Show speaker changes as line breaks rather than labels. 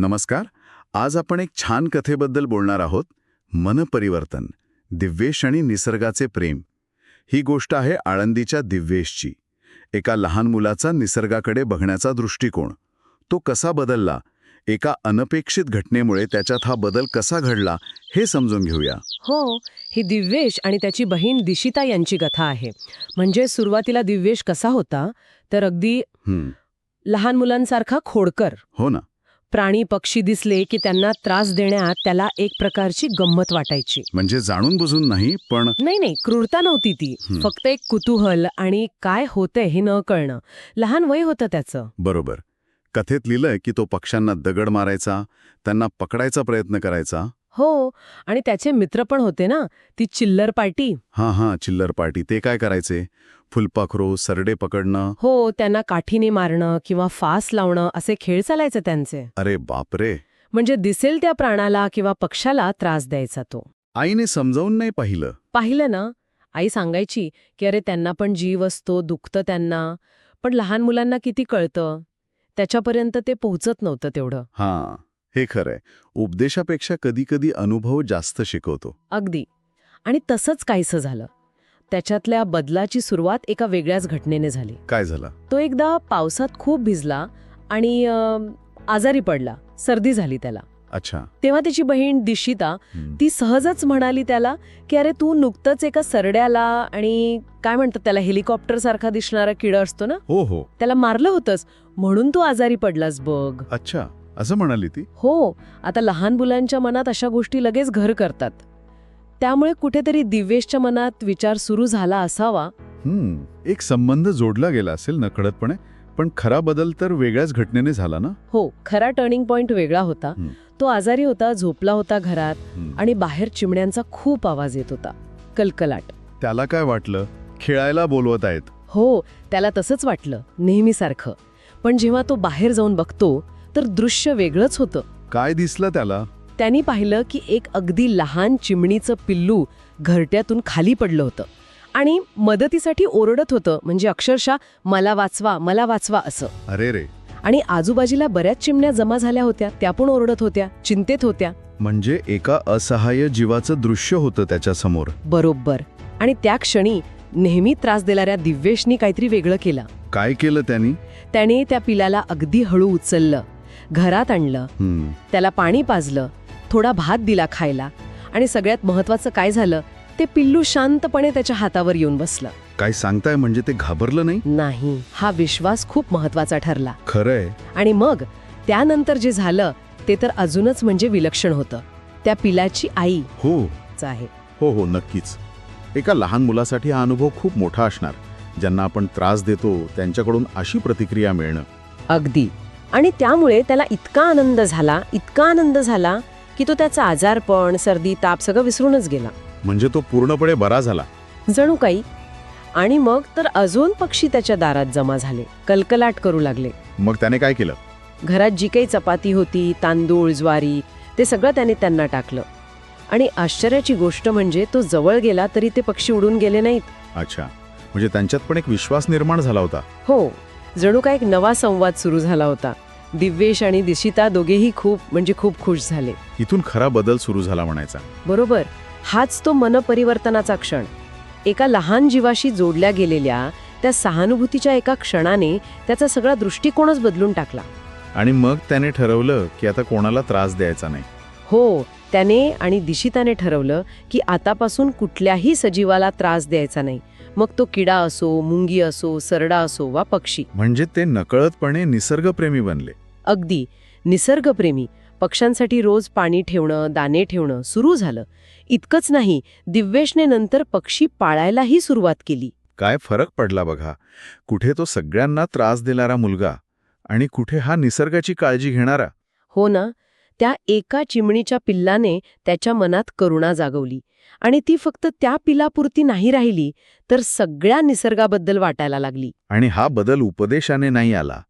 नमस्कार. आज आपण एक छान कथेबद्दल बोलणार आहोत. मनपरिवर्तन दिव्येश आणि निसर्गाचे प्रेम. ही गोष्ट आहे आळंदीच्या दिव्येशची. एका लहान मुलाचा निसर्गाकडे बघण्याचा दृष्टिकोन. तो कसा बदलला? एका अनपेक्षित घटनेमुळे त्याच्यात हा बदल कसा घडला? हे समजून घेऊया.
हो ही दिव्येश आणि त्याची बहीण दिशिता यांची कथा आहे. म्हणजे सुरुवातीला दिव्येश कसा होता? तर अगदी लहान मुलांसारखा खोडकर.
हो ना.
प्राणी पक्षी दिसले की त्यांना त्रास देण्यात त्याला एक प्रकारची गंमत वाटायची.
म्हणजे जाणून बुजून नाही पण
नाही नाही क्रूरता नव्हती ती. फक्त एक कुतूहल आणि काय होतंय हे न कळणं. लहान वय होतं त्याचं.
बरोबर. कथेत लिहिलंय की तो पक्ष्यांना दगड मारायचा त्यांना पकडायचा प्रयत्न करायचा
हो आणि त्याचे मित्र पण होते ना ती चिल्लर पार्टी.
हां हां चिल्लर पार्टी. ते काय करायचे? फुलपाखरो सरडे पकडणं?
हो त्यांना काठीने मारणं किंवा फास लावणं असे खेळ चालायचे त्यांचे.
अरे बापरे!
म्हणजे दिसेल त्या प्राणाला किंवा पक्षाला त्रास द्यायचा तो.
आईने समजावून नाही पाहिलं.
पाहिलं ना? आई सांगायची की अरे त्यांना पण जीव असतो दुखतं त्यांना. पण लहान मुलांना किती कळतं? त्याच्यापर्यंत ते पोहोचत नव्हतं तेवढं.
हां. हे खरंय. उपदेशापेक्षा कधीकधी अनुभव जास्त शिकवतो.
अगदी. आणि तसंच काहीसं झालं. त्याच्यातल्या बदलाची सुरुवात एका वेगळ्याच घटनेने झाली.
काय झालं?
तो एकदा पावसात खूप भिजला आणि अं, आजारी पडला. सर्दी झाली त्याला.
अच्छा.
तेव्हा त्याची बहीण दिशिता. ती सहजच म्हणाली त्याला की अरे तू नुकतंच एका सरड्याला आणि काय म्हणतात त्याला हेलिकॉप्टर सारखा दिसणारा किडा असतो ना?
हो हो.
त्याला मारलं होतंस. म्हणून तू आजारी पडलास बघ.
अच्छा. असं म्हणाली ती.
हो आता लहान मुलांच्या मनात अशा गोष्टी लगेच घर करतात. त्यामुळे कुठेतरी दिव्येशच्या मनात विचार सुरू झाला असावा.
हम्म एक संबंध जोडला गेला असेल नकळतपणे पण खरा बदल तर वेगळ्याच घटनेने झाला ना?
हो खरा टर्निंग पॉइंट वेगळा होता.
हं.
तो आजारी होता झोपला होता घरात. आणि बाहेर चिमण्यांचा खूप आवाज येत होता. कलकलाट.
त्याला काय वाटलं? खेळायला बोलवत आहेत.
हो त्याला तसंच वाटलं नेहमीसारखं. पण जेव्हा तो बाहेर जाऊन बघतो तर दृश्य वेगळंच होतं.
काय दिसलं त्याला?
त्यांनी पाहिलं की एक अगदी लहान चिमणीचं पिल्लू घरट्यातून खाली पडलं होतं. आणि मदतीसाठी ओरडत होतं म्हणजे अक्षरशः मला वाचवा मला वाचवा असं.
अरे रे.
आणि आजूबाजूला बऱ्याच चिमण्या जमा झाल्या होत्या. त्या पण ओरडत होत्या चिंतेत होत्या.
म्हणजे एका असहाय्य जीवाचं दृश्य होतं त्याच्यासमोर.
बरोबर. आणि त्या क्षणी नेहमी त्रास देणाऱ्या दिव्येशनी काहीतरी वेगळं केलं.
काय केलं त्यांनी?
त्याने त्या पिलाला अगदी हळू उचललं. घरात आणलं. त्याला पाणी पाजलं थोडा भात दिला खायला आणि सगळ्यात महत्वाचं काय झालं ते पिल्लू शांतपणे त्याच्या हातावर येऊन बसलं.
काय सांगताय म्हणजे ते घाबरलं नाही?
नाही हा विश्वास खूप महत्त्वाचा ठरला.
खरंय.
आणि मग त्यानंतर जे झालं ते तर अजूनच म्हणजे विलक्षण होतं. त्या पिलाची आई
हो.
आहे.
हो हो नक्कीच. एका लहान मुलासाठी हा अनुभव खूप मोठा असणार ज्यांना आपण त्रास देतो त्यांच्याकडून अशी प्रतिक्रिया मिळणं.
अगदी. आणि त्यामुळे त्याला इतका आनंद झाला इतका आनंद झाला की तो त्याचा आजारपण सर्दी ताप सगळं विसरूनच गेला.
म्हणजे तो पूर्णपणे बरा झाला.
जणू काही. आणि मग तर अजून पक्षी त्याच्या दारात जमा झाले. कलकलाट करू लागले.
मग त्याने काय केलं?
घरात जी काही चपाती होती तांदूळ ज्वारी ते सगळं त्याने त्यांना टाकलं. आणि आश्चर्याची गोष्ट म्हणजे तो जवळ गेला तरी ते पक्षी उडून गेले नाहीत.
अच्छा. म्हणजे त्यांच्यात पण एक विश्वास निर्माण झाला होता.
हो. जणू काय एक नवा संवाद सुरू झाला होता. दिव्येश आणि दिशिता दोघेही खूप म्हणजे खूप खुश झाले.
इथून खरा बदल सुरू झाला म्हणायचा.
बरोबर. हाच तो मनपरिवर्तनाचा क्षण. एका लहान जीवाशी जोडल्या गेलेल्या त्या सहानुभूतीच्या एका क्षणाने त्याचा सगळा दृष्टिकोनच बदलून टाकला.
आणि मग त्याने ठरवलं की आता कोणाला त्रास द्यायचा नाही.
हो त्याने आणि दिशिताने ठरवलं की आतापासून कुठल्याही सजीवाला त्रास द्यायचा नाही. मग तो किडा असो मुंगी असो सरडा असो वा पक्षी.
म्हणजे ते नकळतपणे निसर्गप्रेमी बनले.
अगदी. निसर्गप्रेमी. पक्ष्यांसाठी रोज पाणी ठेवणं दाणे ठेवणं सुरू झालं. इतकंच नाही दिव्येशने नंतर पक्षी पाळायलाही सुरुवात केली.
काय फरक पडला बघा. कुठे तो सगळ्यांना त्रास देणारा मुलगा आणि कुठे हा निसर्गाची काळजी घेणारा.
हो ना. त्या एका चिमणीच्या पिल्लाने त्याच्या मनात करुणा जागवली. आणि ती फक्त त्या पिलापुरती नाही राहिली तर सगळ्या निसर्गाबद्दल वाटायला लागली.
आणि हा बदल उपदेशाने नाही आला.